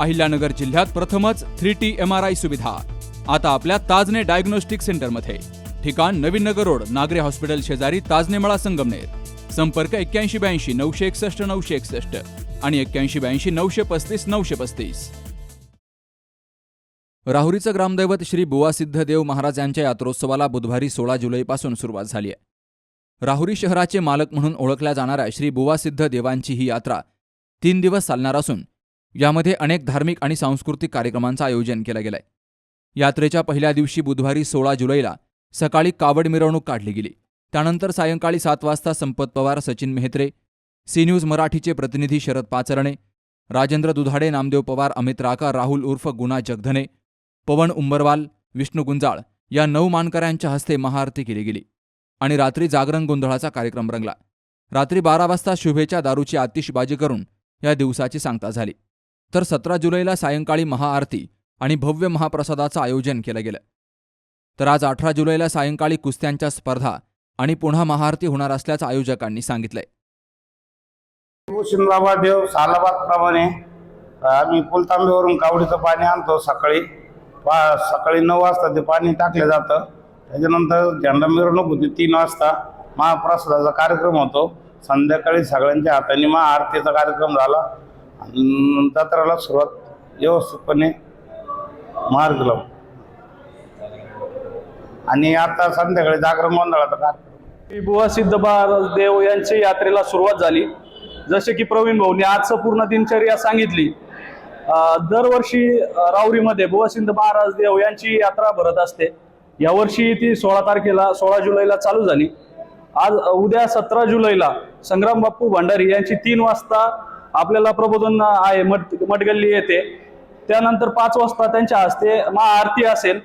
अहिल्यानगर जिल्ह्यात प्रथमच three T M R I सुविधा. आता आपल्या ताजने डायग्नोस्टिक सेंटरमध्ये. ठिकाण नवीन नगर रोड नागरे हॉस्पिटल शेजारी ताजने मळा संगमनेर. संपर्क एक्क्याऐंशी ब्याऐंशी नऊशे एकसष्ट नऊशे एकसष्ट आणि एक्क्याऐंशी ब्याऐंशी नऊशे पस्तीस नऊशे पस्तीस. राहुरीचं ग्रामदैवत श्री बुवा सिद्धदेव महाराज यांच्या यात्रोत्सवाला बुधवारी सोळा जुलैपासून सुरुवात झाली आहे. राहुरी शहराचे मालक म्हणून ओळखल्या जाणाऱ्या श्री बुवा सिद्ध देवांची ही यात्रा तीन दिवस चालणार असून यामध्ये अनेक धार्मिक आणि सांस्कृतिक कार्यक्रमांचं आयोजन केलं गेलंय. यात्रेच्या पहिल्या दिवशी बुधवारी सोळा जुलैला सकाळी कावड मिरवणूक काढली गेली. त्यानंतर सायंकाळी सात वाजता संपत पवार सचिन मेहत्रे सी न्यूज मराठीचे प्रतिनिधी शरद पाचरणे राजेंद्र दुधाडे नामदेव पवार अमित राका राहुल उर्फ गुणा जगधने पवन उंबरवाल विष्णू गुंजाळ या नऊ मानकऱ्यांच्या हस्ते महाआरती केली गेली आणि रात्री जागरण गोंधळाचा कार्यक्रम रंगला. रात्री बारा वाजता शुभेच्या दारूची आतिषबाजी करून या दिवसाची सांगता झाली. तर सतरा जुलैला सायंकाळी महाआरती आणि भव्य महाप्रसादाचं आयोजन केलं गेलं. तर आज अठरा जुलैला सायंकाळी कुस्त्यांच्या स्पर्धा आणि पुन्हा महाआरती होणार असल्याचं आयोजकांनी सांगितलंय. शिंदाबा देव सालाबाद प्रमाणे आम्ही पुलतांबेवरून कावडीचं पाणी आणतो सकाळी. पा सकाळी नऊ वाजता ते पाणी टाकलं जातं. त्याच्यानंतर झेंडा मिरवणूक होती तीन वाजता महाप्रसादाचा कार्यक्रम होतो. संध्याकाळी सगळ्यांच्या हाताने महाआरतीचा कार्यक्रम झाला. जत्राला सुरुवात व्यवस्थितपणे मार्ग लावू आणि आता संध्याकाळी जागरण गोंधळाचा कार्यक्रम बुवा सिद्धबा देव यांची यात्रेला सुरुवात झाली. जसे की प्रवीण भाऊनी आजचं पूर्ण दिनचर्या सांगितली. दरवर्षी राऊरीमध्ये राहुरीमध्ये बुवा सिद्ध महाराज देव यांची यात्रा भरत असते. यावर्षी ती सोळा तारखेला सोळा जुलैला चालू झाली. आज उद्या सतरा जुलैला संग्राम बाप्पू भंडारी यांची तीन वाजता आपल्याला प्रबोधन आहे मठ मठगल्ली येते. त्यानंतर पाच वाजता त्यांच्या हस्ते महाआरती असेल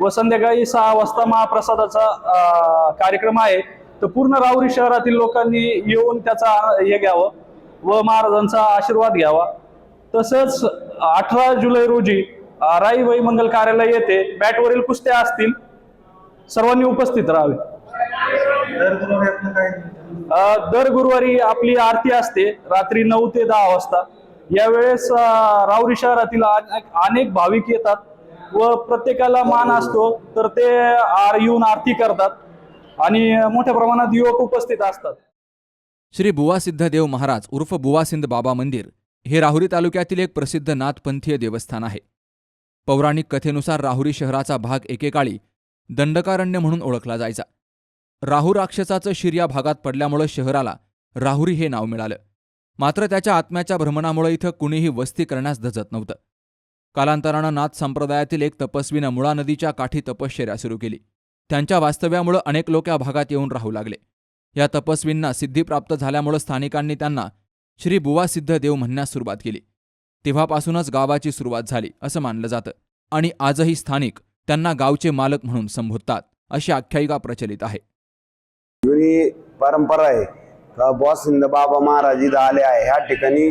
व संध्याकाळी सहा वाजता महाप्रसादाचा कार्यक्रम आहे. तर पूर्ण राहुरी शहरातील लोकांनी येऊन त्याचा हे घ्यावं व महाराजांचा आशीर्वाद घ्यावा. तसंच अठरा जुलै रोजी राई राईबाई मंगल कार्यालय येथे बॅटवरील कुस्त्या असतील. सर्वांनी उपस्थित राहावे. दर गुरुवारी आपली आरती असते रात्री नऊ ते दहा वाजता. यावेळेस राहुरी शहरातील अनेक- अनेक भाविक येतात व प्रत्येकाला मान असतो तर ते आर येऊन आरती करतात आणि मोठ्या प्रमाणात युवक उपस्थित असतात. श्री बुवा सिद्धदेव महाराज उर्फ बुवासिंद बाबा मंदिर हे राहुरी तालुक्यातील एक प्रसिद्ध नाथपंथीय देवस्थान आहे. पौराणिक कथेनुसार राहुरी शहराचा भाग एकेकाळी दंडकारण्य म्हणून ओळखला जायचा. राहू राक्षसाचं शिर या भागात पडल्यामुळं शहराला राहुरी हे नाव मिळालं. मात्र त्याच्या आत्म्याच्या भ्रमणामुळे इथं कुणीही वस्ती करण्यास धजत नव्हतं. कालांतरानं नाथ संप्रदायातील एक तपस्वीनं मुळा नदीच्या काठी तपश्चर्या सुरू केली. त्यांच्या वास्तव्यामुळं अनेक लोक या भागात येऊन राहू लागले. या तपस्वींना सिद्धी प्राप्त झाल्यामुळं स्थानिकांनी त्यांना श्री बुवा सिद्ध देव म्हणण्यास सुरुवात केली. तेव्हापासूनच गावाची सुरुवात झाली असं मानलं जातं. आणि आजही स्थानिक त्यांना गावचे मालक म्हणून संबोधतात अशी आख्यायिका प्रचलित आहे. जुनी परंपरा आहे. का बॉसिंद बाबा महाराज इथं आले आहे. ह्या ठिकाणी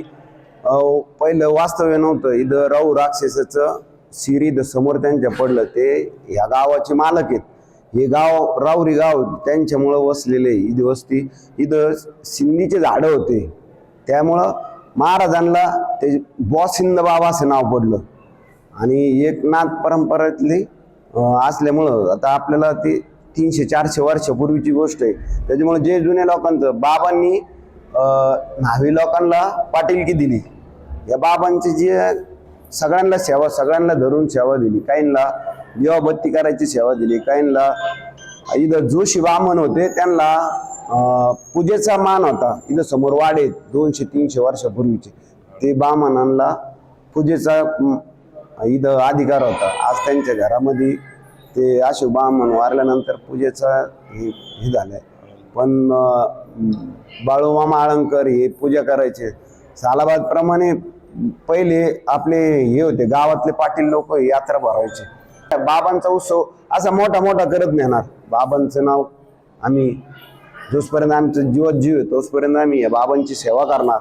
अं, पहिलं वास्तव्य नव्हतं. इथं राहू राक्षसाचं शिर इथं समोर त्यांच्या पडलं. ते ह्या गावाचे मालक आहेत. हे गाव रावरी गाव त्यांच्यामुळं वसलेले आहे. इथं वस्ती इथं सिंधीचे झाडं होते. त्यामुळं महाराजांना ते बॉसिंद बाबा असं नाव पडलं. आणि एकनाथ परंपरेतली अं, असल्यामुळं आता आपल्याला ती तीनशे चारशे वर्षापूर्वीची गोष्ट आहे. त्याच्यामुळे जे जुन्या लोकांचं. बाबांनी न्हावी लोकांना पाटीलकी दिली. या बाबांची जे सगळ्यांना सेवा सगळ्यांना धरून सेवा दिली. काहींना देवाबत्ती करायची सेवा दिली काहींना इथं जोशी बामण होते त्यांना पूजेचा मान होता. इथं समोर वाडे दोनशे तीनशे वर्षापूर्वीचे. ते बामणांना पूजेचा इथं अधिकार होता. आज त्यांच्या घरामध्ये ते अशोक ब्राह्मण वारल्यानंतर पूजेचा हे हे झालंय. पण अं, बाळूमामा आळंकर हे पूजा करायचे. सालाबाद प्रमाणे पहिले आपले हे होते गावातले पाटील लोक यात्रा भरवायचे बाबांचा उत्सव असा मोठा मोठा करत नेणार. बाबांचं नाव आम्ही जोपर्यंत आमचं जीवत जीव आहे तोचपर्यंत आम्ही या बाबांची सेवा करणार.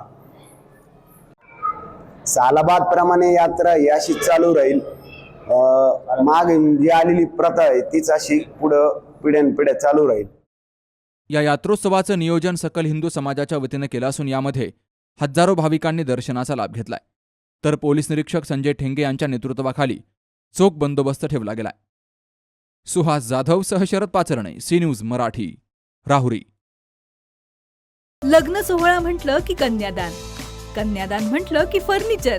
सालाबाद प्रमाणे यात्रा ही अशीच चालू राहील. माग जी आलेली प्रथा आहे तीच अशी पुढं पिढ्यानपिढ्या चालू राहील. या यात्रोत्सवाचं नियोजन सकल हिंदू समाजाच्या वतीनं केलं असून यामध्ये हजारो भाविकांनी दर्शनाचा लाभ घेतलाय. तर पोलीस निरीक्षक संजय ठेंगे यांच्या नेतृत्वाखाली चोख बंदोबस्त ठेवला गेलाय. सुहास जाधव सह शरद पाचरणे सी न्यूज मराठी राहुरी. लग्न सोहळा म्हटलं की कन्यादान. कन्यादान म्हटलं की फर्निचर.